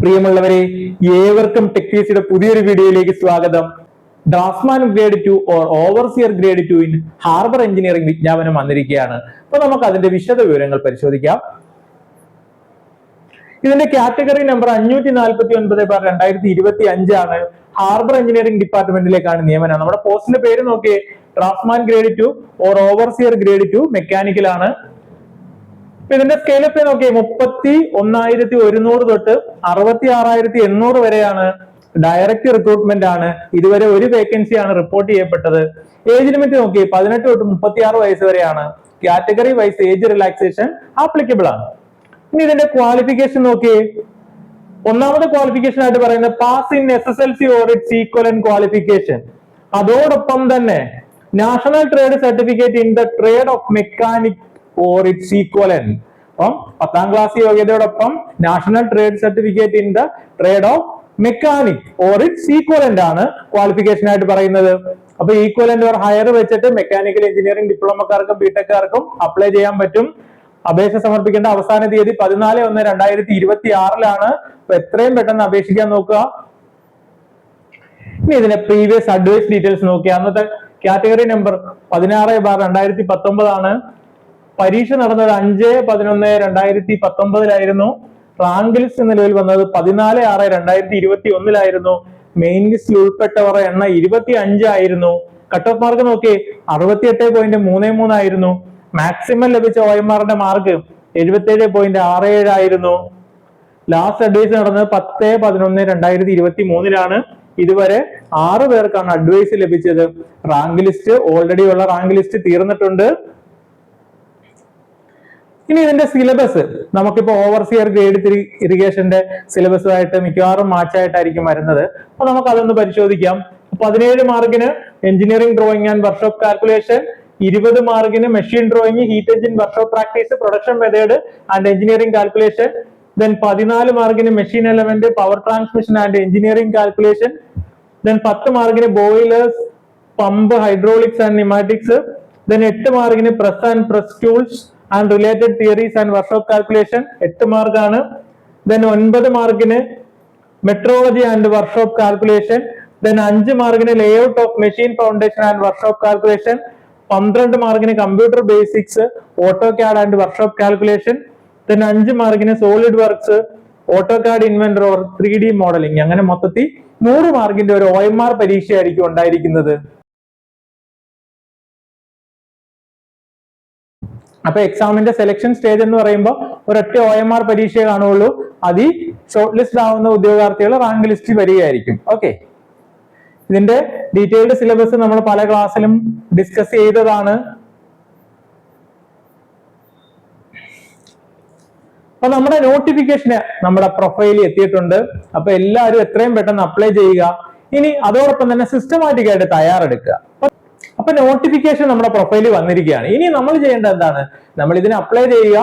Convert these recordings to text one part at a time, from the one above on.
പ്രിയമുള്ളവരെ ഏവർക്കും ടെക്നീസിയുടെ പുതിയൊരു വീഡിയോയിലേക്ക് സ്വാഗതം. Draftsman grade two or overseer grade two in harbour engineering വിജ്ഞാപനം വന്നിരിക്കുകയാണ്. അപ്പൊ നമുക്ക് അതിന്റെ വിശദ വിവരങ്ങൾ പരിശോധിക്കാം. ഇതിന്റെ കാറ്റഗറി നമ്പർ അഞ്ഞൂറ്റി നാൽപ്പത്തി ഒൻപത് ബാർ രണ്ടായിരത്തി ഇരുപത്തി അഞ്ചാണ് ഹാർബർ എഞ്ചിനീയറിംഗ് ഡിപ്പാർട്ട്മെന്റിലേക്കാണ് നിയമനം. നമ്മുടെ പോസ്റ്റിന്റെ പേര് നോക്കിയേ. Draftsman grade two or overseer grade two mechanical ഇപ്പൊ ഇതിന്റെ സ്കെയിലപ്പ് നോക്കി മുപ്പത്തി ഒന്നായിരത്തി ഒരുന്നൂറ് തൊട്ട് അറുപത്തി ആറായിരത്തി എണ്ണൂറ് വരെയാണ് ഡയറക്റ്റ് റിക്രൂട്ട്മെന്റ് ആണ്. ഇതുവരെ ഒരു വേക്കൻസി ആണ് റിപ്പോർട്ട് ചെയ്യപ്പെട്ടത്. ഏജ് ലിമിറ്റ് നോക്കി പതിനെട്ട് തൊട്ട് മുപ്പത്തി ആറ് വയസ്സ് വരെയാണ്. Category wise age relaxation applicable ആണ്. ഇനി ഇതിന്റെ ക്വാളിഫിക്കേഷൻ നോക്കിയേ. ഒന്നാമത്തെ ക്വാളിഫിക്കേഷൻ ആയിട്ട് പറയുന്നത് pass in S S L C or its equivalent qualification അതോടൊപ്പം തന്നെ national trade certificate in the trade of mechanic or its equivalent അപ്പം പത്താം class യോഗ്യതയോടൊപ്പം national trade certificate in the trade of mechanic or its equivalent ആണ് qualification ആയിട്ട് പറയുന്നത്. അപ്പൊ equivalent or higher വെച്ചിട്ട് mechanical engineering ഡിപ്ലോമക്കാർക്കും ബിടെക്കാർക്കും അപ്ലൈ ചെയ്യാൻ പറ്റും. അപേക്ഷ സമർപ്പിക്കേണ്ട അവസാന തീയതി പതിനാല് ഒന്ന് രണ്ടായിരത്തി ഇരുപത്തി ആറിലാണ് അപ്പൊ എത്രയും പെട്ടെന്ന് അപേക്ഷിക്കാൻ നോക്കുക. ഇനി ഇതിന്റെ പ്രീവിയസ് അഡ്വൈസ് ഡീറ്റെയിൽസ് നോക്കിയാൽ അന്നത്തെ കാറ്റഗറി നമ്പർ പതിനാറ് ബാർ രണ്ടായിരത്തി പത്തൊമ്പതാണ് പരീക്ഷ നടന്നത് അഞ്ച് പതിനൊന്ന് രണ്ടായിരത്തി പത്തൊമ്പതിലായിരുന്നു. റാങ്ക് ലിസ്റ്റ് നിലവിൽ വന്നത് പതിനാല് ആറ് രണ്ടായിരത്തി ഇരുപത്തി ഒന്നിലായിരുന്നു മെയിൻ ലിസ്റ്റിൽ ഉൾപ്പെട്ടവർ എണ്ണ ഇരുപത്തി അഞ്ചായിരുന്നു കട്ട് ഓഫ് മാർക്ക് നോക്കി അറുപത്തി എട്ട് പോയിന്റ് മൂന്ന് മൂന്നായിരുന്നു മാക്സിമം ലഭിച്ച ഒ എം ആറിന്റെ മാർക്ക് എഴുപത്തി പോയിന്റ് ആറ് ഏഴായിരുന്നു ലാസ്റ്റ് അഡ്വൈസ് നടന്നത് പത്ത് പതിനൊന്ന് രണ്ടായിരത്തി ഇരുപത്തി മൂന്നിലാണ് ഇതുവരെ ആറ് പേർക്കാണ് അഡ്വൈസ് ലഭിച്ചത്. റാങ്ക് ലിസ്റ്റ് ഓൾറെഡി ഉള്ള റാങ്ക് ലിസ്റ്റ് തീർന്നിട്ടുണ്ട്. ഇനി ഇതിന്റെ സിലബസ് നമുക്കിപ്പോ ഓവർസിയർ ഗ്രേഡ് ത്രീ ഇറിഗേഷന്റെ സിലബസുമായിട്ട് മിക്കവാറും മാച്ചായിട്ടായിരിക്കും വരുന്നത്. അപ്പൊ നമുക്ക് അതൊന്ന് പരിശോധിക്കാം. പതിനേഴ് മാർക്കിന് engineering drawing and workshop calculation ഇരുപത് മാർക്കിന് machine drawing heat engine workshop practice production method and engineering calculation then പതിനാല് മാർക്കിന് machine element power transmission and engineering calculation then പത്ത് മാർക്കിന് boilers pump hydraulics and pneumatics then എട്ട് മാർക്കിന് press and press tools and related theories and workshop calculation എട്ട് മാർക്കാണ്. Then ഒൻപത് മാർക്കിന് metrology and workshop calculation then അഞ്ച് മാർക്കിന് layout of machine foundation and workshop calculation പന്ത്രണ്ട് മാർക്കിന് computer basics auto CAD and workshop calculation then അഞ്ച് മാർക്കിന് solid works auto CAD inventor or three D modelling അങ്ങനെ മൊത്തത്തിൽ നൂറ് മാർക്കിന്റെ ഒരു ഒ എം ആർ പരീക്ഷയായിരിക്കും ഉണ്ടായിരിക്കുന്നത്. അപ്പൊ എക്സാമിന്റെ സെലക്ഷൻ സ്റ്റേജ് എന്ന് പറയുമ്പോൾ ഒരൊറ്റ ഒ എം ആർ പരീക്ഷയെ കാണുള്ളൂ അതിൽ ഷോർട്ട് ലിസ്റ്റ് ആവുന്ന ഉദ്യോഗാർത്ഥികൾ റാങ്ക് ലിസ്റ്റ് വരികയായിരിക്കും. ഓക്കെ ഇതിന്റെ ഡീറ്റെയിൽഡ് സിലബസ് നമ്മൾ പല ക്ലാസ്സിലും ഡിസ്കസ് ചെയ്തതാണ്. അപ്പൊ നമ്മുടെ നോട്ടിഫിക്കേഷന് നമ്മുടെ പ്രൊഫൈലിൽ എത്തിയിട്ടുണ്ട്. അപ്പൊ എല്ലാവരും എത്രയും പെട്ടെന്ന് അപ്ലൈ ചെയ്യുക. ഇനി അതോടൊപ്പം തന്നെ സിസ്റ്റമാറ്റിക് ആയിട്ട് തയ്യാറെടുക്കുക. അപ്പൊ നോട്ടിഫിക്കേഷൻ നമ്മുടെ പ്രൊഫൈലിൽ വന്നിരിക്കുകയാണ്. ഇനി നമ്മൾ ചെയ്യേണ്ടത് എന്താണ്? നമ്മൾ ഇതിന് അപ്ലൈ ചെയ്യുക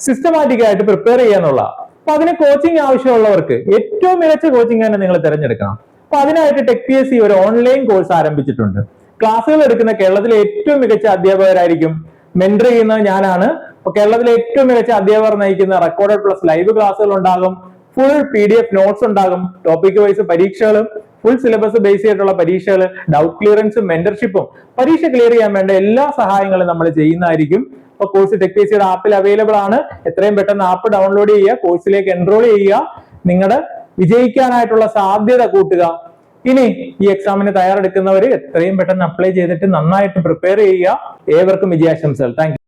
സിസ്റ്റമാറ്റിക് ആയിട്ട് പ്രിപ്പയർ ചെയ്യുക എന്നുള്ള. അപ്പൊ അതിന് കോച്ചിങ് ആവശ്യമുള്ളവർക്ക് ഏറ്റവും മികച്ച കോച്ചിങ് തന്നെ നിങ്ങൾ തിരഞ്ഞെടുക്കണം. അപ്പൊ അതിനായിട്ട് ടെക് പി എസ് സി ഒരു ഓൺലൈൻ കോഴ്സ് ആരംഭിച്ചിട്ടുണ്ട്. ക്ലാസ്സുകൾ എടുക്കുന്ന കേരളത്തിലെ ഏറ്റവും മികച്ച അധ്യാപകരായിരിക്കും മെന്റർ ചെയ്യുന്നത് ഞാനാണ്. അപ്പൊ കേരളത്തിലെ ഏറ്റവും മികച്ച അധ്യാപകർ നയിക്കുന്ന റെക്കോർഡഡ് പ്ലസ് ലൈവ് ക്ലാസ്സുകൾ ഉണ്ടാകും. Full P D F notes ഉണ്ടാകും. ടോപ്പിക് വൈസ് പരീക്ഷകളും ഫുൾ സിലബസ് ബേസ് ചെയ്തിട്ടുള്ള പരീക്ഷകൾ ഡൗട്ട് ക്ലിയറൻസും മെന്റർഷിപ്പും പരീക്ഷ ക്ലിയർ ചെയ്യാൻ വേണ്ട എല്ലാ സഹായങ്ങളും നമ്മൾ ചെയ്യുന്നതായിരിക്കും. അപ്പൊ കോഴ്സ് ടെക് പി ആപ്പിൽ അവൈലബിൾ ആണ്. എത്രയും പെട്ടെന്ന് ആപ്പ് ഡൗൺലോഡ് ചെയ്യുക കോഴ്സിലേക്ക് എൻറോൾ ചെയ്യുക. നിങ്ങളുടെ വിജയിക്കാനായിട്ടുള്ള സാധ്യത കൂട്ടുക. ഇനി ഈ എക്സാമിന് തയ്യാറെടുക്കുന്നവർ എത്രയും പെട്ടെന്ന് അപ്ലൈ ചെയ്തിട്ട് നന്നായിട്ട് പ്രിപ്പയർ ചെയ്യുക. ഏവർക്കും വിജയാശംസകൾ. താങ്ക്